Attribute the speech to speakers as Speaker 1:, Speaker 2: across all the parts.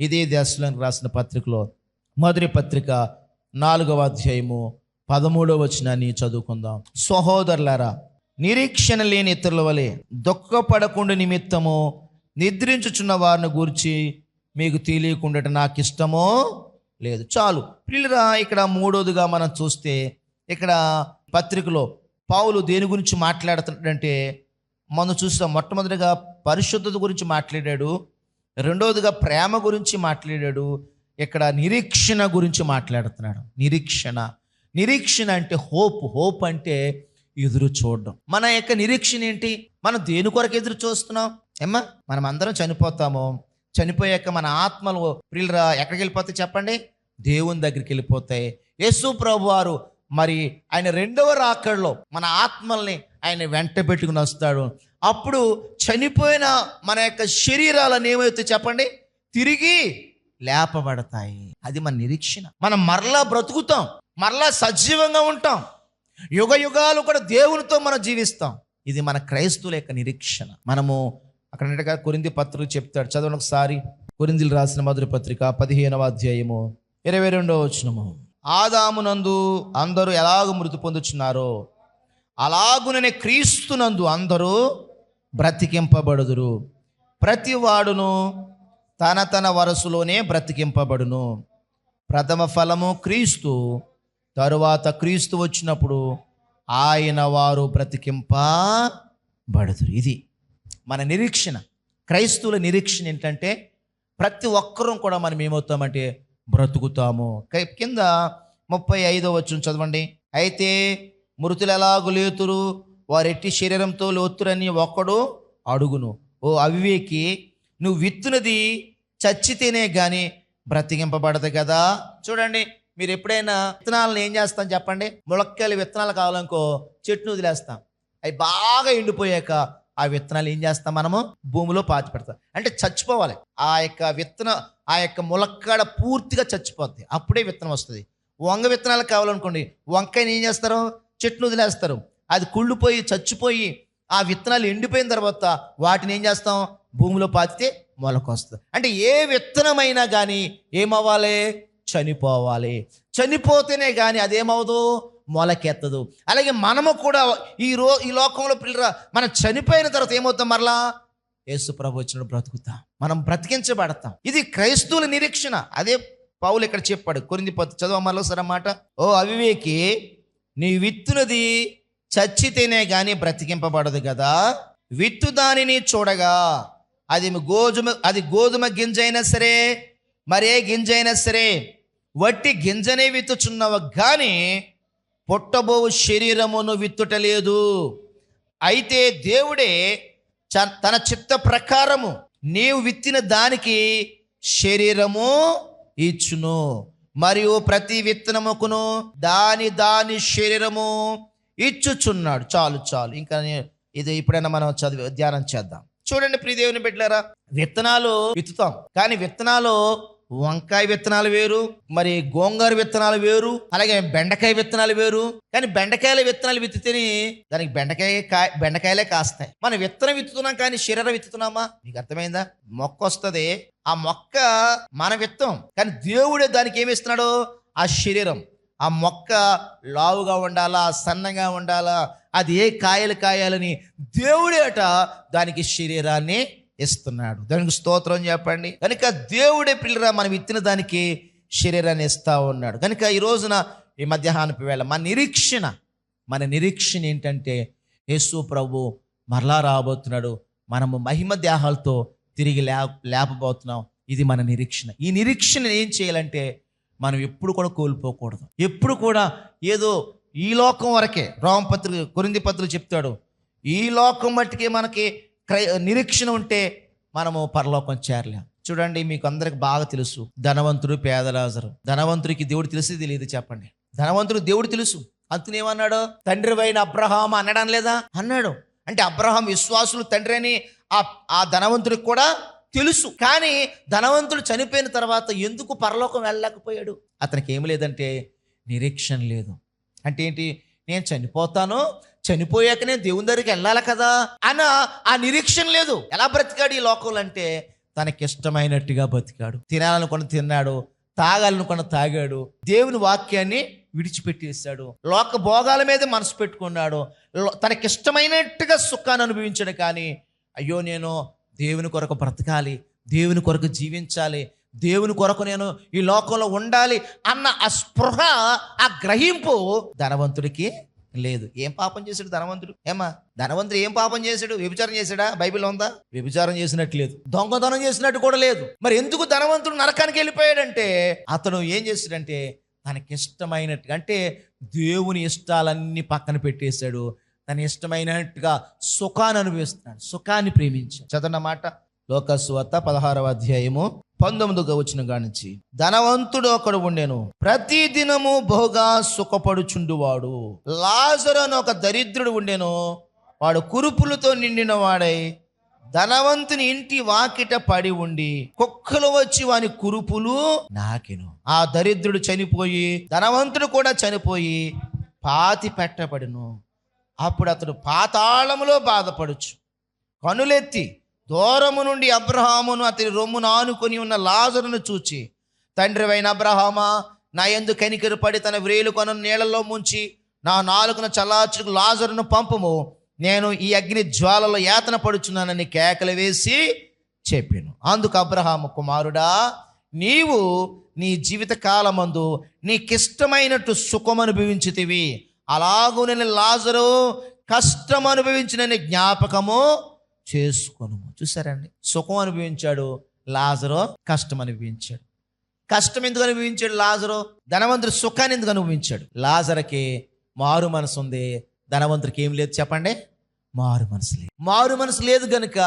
Speaker 1: ఇదే దేశంలోకి రాసిన పత్రికలో. మొదటి పత్రిక నాలుగవ అధ్యాయము పదమూడవ వచనాన్ని చదువుకుందాం. సహోదరులారా నిరీక్షణ లేని ఇతరుల వలె దుఃఖపడకుండా నిమిత్తము నిద్రించుచున్న వారిని గురించి మీకు తెలియకుండా నాకు ఇష్టమో లేదు. చాలు. పిల్లరా ఇక్కడ మూడోదిగా మనం చూస్తే ఇక్కడ పత్రికలో పావులు దేని గురించి మాట్లాడుతున్నాడంటే మనం చూస్తాం మొట్టమొదటిగా పరిశుద్ధత గురించి మాట్లాడాడు రెండవదిగా ప్రేమ గురించి మాట్లాడాడు. ఇక్కడ నిరీక్షణ గురించి మాట్లాడుతున్నాడు. నిరీక్షణ. నిరీక్షణ అంటే హోప్. హోప్ అంటే ఎదురు చూడడం. మన యొక్క నిరీక్షణ ఏంటి? మనం దేని కొరకు ఎదురు చూస్తున్నాం? ఏమ్మా? మనం అందరం చనిపోతాము. చనిపోయాక మన ఆత్మలు ప్రియులరా ఎక్కడికి వెళ్ళిపోతాయి చెప్పండి? దేవుని దగ్గరికి వెళ్ళిపోతాయి. యేసు ప్రభు వారు మరి ఆయన రెండవ రాకడలో మన ఆత్మల్ని ఆయన వెంట పెట్టుకుని వస్తాడు. అప్పుడు చనిపోయిన మన యొక్క శరీరాలను ఏమైతే చెప్పండి? తిరిగి లేపబడతాయి. అది మన నిరీక్షణ. మనం మరలా బ్రతుకుతాం. మరలా సజీవంగా ఉంటాం. యుగ యుగాలు కూడా దేవునితో మనం జీవిస్తాం. ఇది మన క్రైస్తువుల యొక్క నిరీక్షణ. మనము అక్కడ కొరింది పత్రిక చెప్తాడు. చదవను ఒకసారి. కొరిందిలు రాసిన మొదటి పత్రిక పదిహేనవ అధ్యాయము ఇరవై రెండవ వచనము. ఆదామునందు అందరూ ఎలాగ మృతి పొందుచున్నారో అలాగుననే క్రీస్తునందు అందరూ బ్రతికింపబడుదురు. ప్రతివాడును తన తన వరసలోనే బ్రతికింపబడును. ప్రథమ ఫలము క్రీస్తు తరువాత క్రీస్తు వచ్చినప్పుడు ఆయన వారు బ్రతికింపబడుదురు. ఇది మన నిరీక్షణ. క్రైస్తువుల నిరీక్షణ ఏంటంటే ప్రతి ఒక్కరూ కూడా మనం ఏమవుతామంటే బ్రతుకుతాము. కింద ముప్పై ఐదో వచ్చిన చదవండి. అయితే మృతులు ఎలాగు లేతురు? వారెట్టి శరీరంతో లోతురని ఒక్కడు అడుగును. ఓ అవివేకి నువ్వు విత్తునది చచ్చితేనే కానీ బ్రతికింపబడదు కదా? చూడండి మీరు ఎప్పుడైనా విత్తనాలను ఏం చేస్తాం చెప్పండి? ములక్కాయలు విత్తనాలు కావాలనుకో చెట్టును వదిలేస్తాం. అవి బాగా ఎండిపోయాక ఆ విత్తనాలు ఏం చేస్తాం మనము? భూమిలో పాతి పెడతాం అంటే చచ్చిపోవాలి. ఆ యొక్క విత్తన ఆ యొక్క ములక్కాడ పూర్తిగా చచ్చిపోద్ది. అప్పుడే విత్తనం వస్తుంది. వంగ విత్తనాలు కావాలనుకోండి వంకాయని ఏం చేస్తారు? చెట్టును వదిలేస్తారు. అది కుళ్ళిపోయి చచ్చిపోయి ఆ విత్తనాలు ఎండిపోయిన తర్వాత వాటిని ఏం చేస్తాం? భూమిలో పాతితే మొలకొస్తుంది. అంటే ఏ విత్తనమైనా కానీ ఏమవ్వాలి? చనిపోవాలి. చనిపోతేనే కానీ అదేమవదు మొలకెత్తదు. అలాగే మనము కూడా ఈ రో ఈ లోకంలో పిల్లరా మనం చనిపోయిన తర్వాత ఏమవుతాం మరలా? యేసు ప్రభు వచ్చినప్పుడు బ్రతుకుతాం. మనం బ్రతికించబడతాం. ఇది క్రైస్తవుల నిరీక్షణ. అదే పౌలు ఇక్కడ చెప్పాడు. కొరింది పత్తు చదువు మరోసారి అన్నమాట ఓ అవివేకి నీ విత్తునది చచ్చితేనే కానీ బ్రతికింపబడదు కదా. విత్తు దానిని చూడగా అది గోధుమ అది గోధుమ గింజ అయినా సరే మరే గింజ అయినా సరే వట్టి గింజనే విత్తుచున్నవ కానీ పుట్టబోవు శరీరమును విత్తుటలేదు. అయితే దేవుడే చ- తన చిత్త ప్రకారము నీవు విత్తిన దానికి శరీరము ఇచ్చును. మరియు ప్రతి విత్తనముకును దాని దాని శరీరము ఇచ్చుచున్నాడు. చాలు చాలు. ఇంకా ఇది ఇప్పుడైనా మనం చదివి ధ్యానం చేద్దాం. చూడండి ప్రియదేవుని బిడ్డలారా విత్తనాలు విత్తుతాం. కానీ విత్తనాలు వంకాయ విత్తనాలు వేరు మరి గోంగూర విత్తనాలు వేరు అలాగే బెండకాయ విత్తనాలు వేరు. కానీ బెండకాయల విత్తనాలు విత్తితేనే దానికి బెండకాయ కాయ బెండకాయలే కాస్తాయి. మనం విత్తనం విత్తుతున్నాం కానీ శరీరం విత్తుతున్నామా? మీకు అర్థమైందా? మొక్క వస్తుంది. ఆ మొక్క మన విత్తం. కానీ దేవుడే దానికి ఏమి ఇస్తున్నాడు? ఆ శరీరం. ఆ మొక్క లావుగా ఉండాలా సన్నగా ఉండాలా అది ఏ కాయలు కాయాలని దేవుడేట దానికి శరీరాన్ని ఇస్తున్నాడు. దానికి స్తోత్రం చెప్పండి. కనుక దేవుడే పిల్లరా మనం ఇచ్చిన దానికి శరీరాన్ని ఇస్తా ఉన్నాడు. కనుక ఈ రోజున ఈ మధ్యాహ్నపు వేళ మన నిరీక్షణ మన నిరీక్షణ ఏంటంటే యేసు ప్రభు మరలా రాబోతున్నాడు. మనము మహిమ దేహాలతో తిరిగి లే లేపబోతున్నాం. ఇది మన నిరీక్షణ. ఈ నిరీక్షణ ఏం చేయాలంటే మనం ఎప్పుడు కూడా కోల్పోకూడదు. ఎప్పుడు కూడా ఏదో ఈ లోకం వరకే రామపత్రిక కొరింది పత్రులు చెప్తాడు ఈ లోకం మట్టికి మనకి క్రై నిరీక్షణ ఉంటే మనము పరలోకం చేరలేం. చూడండి మీకు అందరికి బాగా తెలుసు ధనవంతుడు పేదరాజరు ధనవంతుడికి దేవుడు తెలిసి తెలియదు చెప్పండి. ధనవంతుడు దేవుడు తెలుసు. అంతనేమన్నాడు తండ్రి అయిన అబ్రహాం అనడం లేదా? అన్నాడు. అంటే అబ్రహాం విశ్వాసులు తండ్రి అని ఆ ఆ ధనవంతుడికి కూడా తెలుసు. కానీ ధనవంతుడు చనిపోయిన తర్వాత ఎందుకు పరలోకం వెళ్ళలేకపోయాడు? అతనికి ఏం లేదంటే నిరీక్షణ లేదు. అంటే ఏంటి? నేను చనిపోతాను చనిపోయాక నేను దేవుని దగ్గరికి వెళ్ళాలి కదా? అన్న ఆ నిరీక్షణ లేదు. ఎలా బ్రతికాడు ఈ లోకంలో అంటే తనకిష్టమైనట్టుగా బతికాడు తినాలనుకున్న తిన్నాడు తాగాలనుకున్న తాగాడు దేవుని వాక్యాన్ని విడిచిపెట్టేశాడు. లోక భోగాల మీద మనసు పెట్టుకున్నాడు. తనకిష్టమైనట్టుగా సుఖాన్ని అనుభవించాడు కానీ అయ్యో నేను దేవుని కొరకు బ్రతకాలి దేవుని కొరకు జీవించాలి దేవుని కొరకు నేను ఈ లోకంలో ఉండాలి అన్న ఆ స్పృహ ఆ గ్రహింపు ధనవంతుడికి లేదు. ఏం పాపం చేశాడు ధనవంతుడు? ఏమా ధనవంతుడు ఏం పాపం చేశాడు? వ్యభిచారం చేశాడా? బైబిల్ ఉందా? వ్యభిచారం చేసినట్టు లేదు. దొంగతనం చేసినట్టు కూడా లేదు. మరి ఎందుకు ధనవంతుడు నరకానికి వెళ్ళిపోయాడంటే అతను ఏం చేశాడంటే తనకిష్టమైనట్టు అంటే దేవుని ఇష్టాలన్నీ పక్కన పెట్టేశాడు. తన ఇష్టమైనట్టుగా సుఖాన్ని అనుభవిస్తున్నాడు. సుఖాన్ని ప్రేమించాడు. చదవన్న మాట. లోకస్వత పదహారవ అధ్యాయము పంతొమ్మిదిగా వచ్చిన గానించి ధనవంతుడు ఒకడు ఉండేను. ప్రతి దినము బహుగా సుఖపడుచుండువాడు. లాజరు అని ఒక దరిద్రుడు ఉండేను. వాడు కురుపులతో నిండిన వాడై ధనవంతుని ఇంటి వాకిట పడి ఉండి కుక్కలు వచ్చి వాని కురుపులు నాకెను. ఆ దరిద్రుడు చనిపోయి ధనవంతుడు కూడా చనిపోయి పాతి పెట్టబడును. అప్పుడు అతడు పాతాళములో బాధపడుచు. కనులెత్తి దూరము నుండి అబ్రహామును అతని రొమ్మును ఆనుకొని ఉన్న లాజరును చూచి తండ్రివైన అబ్రహామా నా ఎందు కనికరపడి తన వ్రేలు కొన నీళ్ళలో ముంచి నా నాలుగున చల్లార్చుకు లాజరును పంపము. నేను ఈ అగ్ని జ్వాలలో యాతన పడుచున్నానని కేకలు వేసి చెప్పాను. అందుకు అబ్రహాము కుమారుడా నీవు నీ జీవిత కాలమందు నీకిష్టమైనట్టు సుఖం అనుభవించితివి అలాగూ నేను లాజరు కష్టం అనుభవించినని జ్ఞాపకము చేసుకొను చూసారండి సుఖం అనుభవించాడు లాజరో కష్టం అనుభవించాడు. కష్టం ఎందుకు అనుభవించాడు లాజరో? ధనవంతుడు సుఖాన్ని ఎందుకు అనుభవించాడు? లాజరకి మారు మనసు ఉంది. ధనవంతుడికి ఏం లేదు చెప్పండి? మారు మనసు లేదు. మారు మనసు లేదు గనుక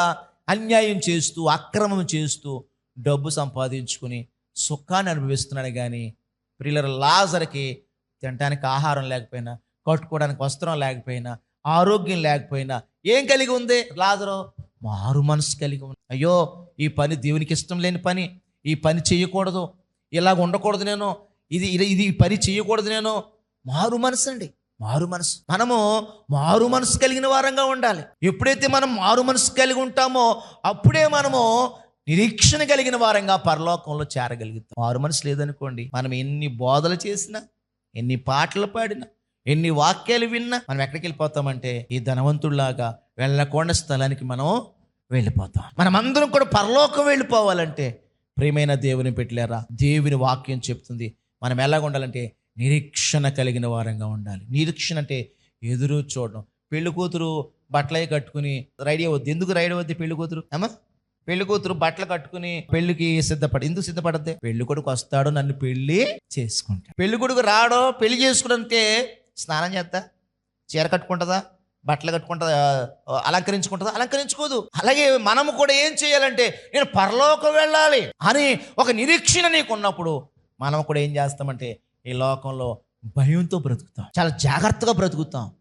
Speaker 1: అన్యాయం చేస్తూ అక్రమం చేస్తూ డబ్బు సంపాదించుకుని సుఖాన్ని అనుభవిస్తున్నాడు కానీ ప్రిల్లర్ లాజర్కి తినడానికి ఆహారం లేకపోయినా కట్టుకోవడానికి వస్త్రం లేకపోయినా ఆరోగ్యం లేకపోయినా ఏం కలిగి ఉంది? లాజరు మారు మనసు కలిగి ఉంది. అయ్యో ఈ పని దేవునికి ఇష్టం లేని పని. ఈ పని చేయకూడదు. ఇలాగ ఉండకూడదు నేను. ఇది ఇది ఇది ఈ పని చేయకూడదు నేను. మారు మనసు అండి. మారు మనసు. మనము మారు మనసు కలిగిన వారంగా ఉండాలి. ఎప్పుడైతే మనం మారు మనసు కలిగి ఉంటామో అప్పుడే మనము నిరీక్షణ కలిగిన వారంగా పరలోకంలో చేరగలుగుతాం. మారు మనసు లేదనుకోండి మనం ఎన్ని బోధలు చేసినా ఎన్ని పాటలు పాడినా ఎన్ని వాక్యాలు విన్నా మనం ఎక్కడికి వెళ్ళిపోతామంటే ఈ ధనవంతుడిలాగా వెళ్ళకుండా స్థలానికి మనం వెళ్ళిపోతాం. మనం అందరం కూడా పరలోకం వెళ్ళిపోవాలంటే ప్రియమైన దేవుని పెట్టలేరా దేవుని వాక్యం చెప్తుంది. మనం ఎలాగ ఉండాలంటే నిరీక్షణ కలిగిన వారంగా ఉండాలి. నిరీక్షణ అంటే ఎదురు చూడడం. పెళ్ళి కూతురు బట్టలే కట్టుకుని రెడీ అవద్దు ఎందుకు రెడీ అవద్దు పెళ్ళి కూతురు? ఏమా? పెళ్ళి కూతురు బట్టలు కట్టుకుని పెళ్ళికి సిద్ధపడ ఎందుకు సిద్ధపడద్ది? పెళ్ళి కొడుకు వస్తాడు నన్ను పెళ్ళి చేసుకుంటా పెళ్ళి కొడుకు రాడో పెళ్ళి చేసుకున్నంతే స్నానం చేద్దా చీర కట్టుకుంటుందా? బట్టలు కట్టుకుంటుందా? అలంకరించుకుంటుందా? అలంకరించుకోదు. అలాగే మనము కూడా ఏం చేయాలంటే నేను పరలోకం వెళ్ళాలి అని ఒక నిరీక్షణ నీకు ఉన్నప్పుడు మనం కూడా ఏం చేస్తామంటే ఈ లోకంలో భయంతో బ్రతుకుతాం. చాలా జాగ్రత్తగా బ్రతుకుతాం.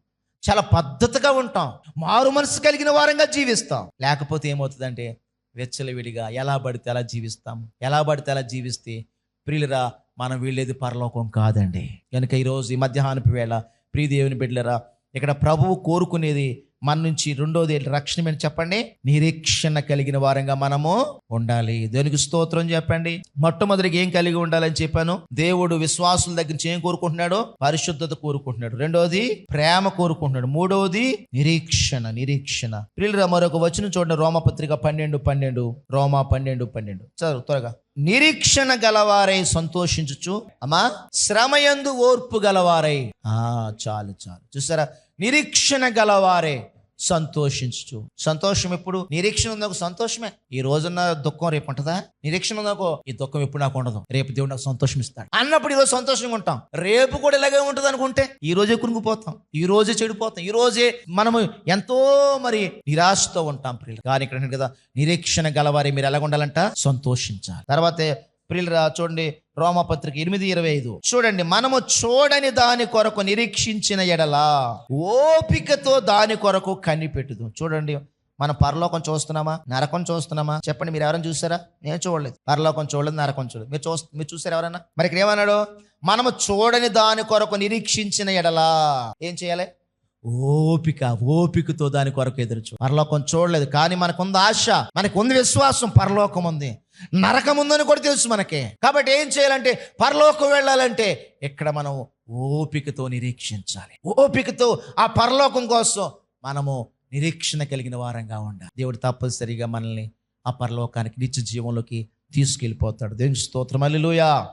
Speaker 1: చాలా పద్ధతిగా ఉంటాం. మారు మనసు కలిగిన వారంగా జీవిస్తాం. లేకపోతే ఏమవుతుందంటే వెచ్చలవిడిగా ఎలా పడితే అలా జీవిస్తాం. ఎలా పడితే అలా జీవిస్తే ప్రియులరా మనం వీళ్ళేది పరలోకం కాదండి. కనుక ఈరోజు ఈ మధ్యాహ్నపు వేళ ప్రీదేవిని బిడ్డలరా ఇక్కడ ప్రభువు కోరుకునేది మన నుంచి రెండోది రక్షణ మీద చెప్పండి. నిరీక్షణ కలిగిన వారంగా మనము ఉండాలి. దేనికి స్తోత్రం చెప్పండి. మొట్టమొదటిగా ఏం కలిగి ఉండాలని చెప్పాను? దేవుడు విశ్వాసుల దగ్గర నుంచి ఏం కోరుకుంటున్నాడు? పరిశుద్ధత కోరుకుంటున్నాడు. రెండోది ప్రేమ కోరుకుంటున్నాడు. మూడవది నిరీక్షణ నిరీక్షణ. పిల్లల మరొక వచనం చూడండి. రోమపత్రిక పన్నెండు పన్నెండు. రోమా పన్నెండు పన్నెండు. చదువు త్వరగా. నిరీక్షణ గలవారై సంతోషించుచు అమ్మా శ్రమయందు ఓర్పు గలవారై. ఆ చాలు చాలు. చూసారా? నిరీక్షణ గలవారే. సంతోషించు సంతోషం ఎప్పుడు? నిరీక్షణ ఉందొక సంతోషమే. ఈ రోజున్న దుఃఖం రేపు ఉంటుందా? నిరీక్షణ ఉందనుకో ఈ దుఃఖం ఎప్పుడు నాకు ఉండదు. రేపు దేవుడు నాకు సంతోషం ఇస్తాడు అన్నప్పుడు ఈరోజు సంతోషంగా ఉంటాం. రేపు కూడా ఇలాగే ఉంటుంది అనుకుంటే ఈ రోజే కురుంగిపోతాం ఈ రోజే చెడిపోతాం. ఈ రోజే మనము ఎంతో మరి నిరాశతో ఉంటాం ప్రియులు కానీ ఇక్కడ కదా నిరీక్షణ గలవారి. మీరు ఎలా ఉండాలంట సంతోషించాలి. తర్వాత ప్రియులరా చూడండి రోమపత్రిక ఎనిమిది ఇరవై ఐదు. చూడండి మనము చూడని దాని కొరకు నిరీక్షించిన ఎడలా ఓపికతో దాని కొరకు కనిపెట్టుదు. చూడండి మనం పరలోకం చూస్తున్నామా? నరకం చూస్తున్నామా? చెప్పండి మీరు ఎవరైనా చూసారా? నేను చూడలేదు. పరలోకం చూడలేదు నరకం చూడలేదు. మీరు చూ మీరు చూసారు ఎవరన్నా? మరి ఇక్కడ ఏమన్నాడు? మనము చూడని దాని కొరకు నిరీక్షించిన ఎడలా ఏం చేయాలి? ఓపిక ఓపికతో దాని కొరకు ఎదురుచు పరలోకం చూడలేదు కానీ మనకుంది ఆశ మనకు ఉంది విశ్వాసం పరలోకం ఉంది. నరకం ఉందని కూడా తెలుసు మనకి. కాబట్టి ఏం చేయాలంటే పరలోకం వెళ్ళాలంటే ఇక్కడ మనం ఓపికతో నిరీక్షించాలి. ఓపికతో ఆ పరలోకం కోసం మనము నిరీక్షణ కలిగిన వారంగా ఉండాలి. దేవుడు తప్పనిసరిగా మనల్ని ఆ పరలోకానికి నిత్య జీవంలోకి తీసుకెళ్ళిపోతాడు. దేవుని స్తోత్రం. అల్లిలోయా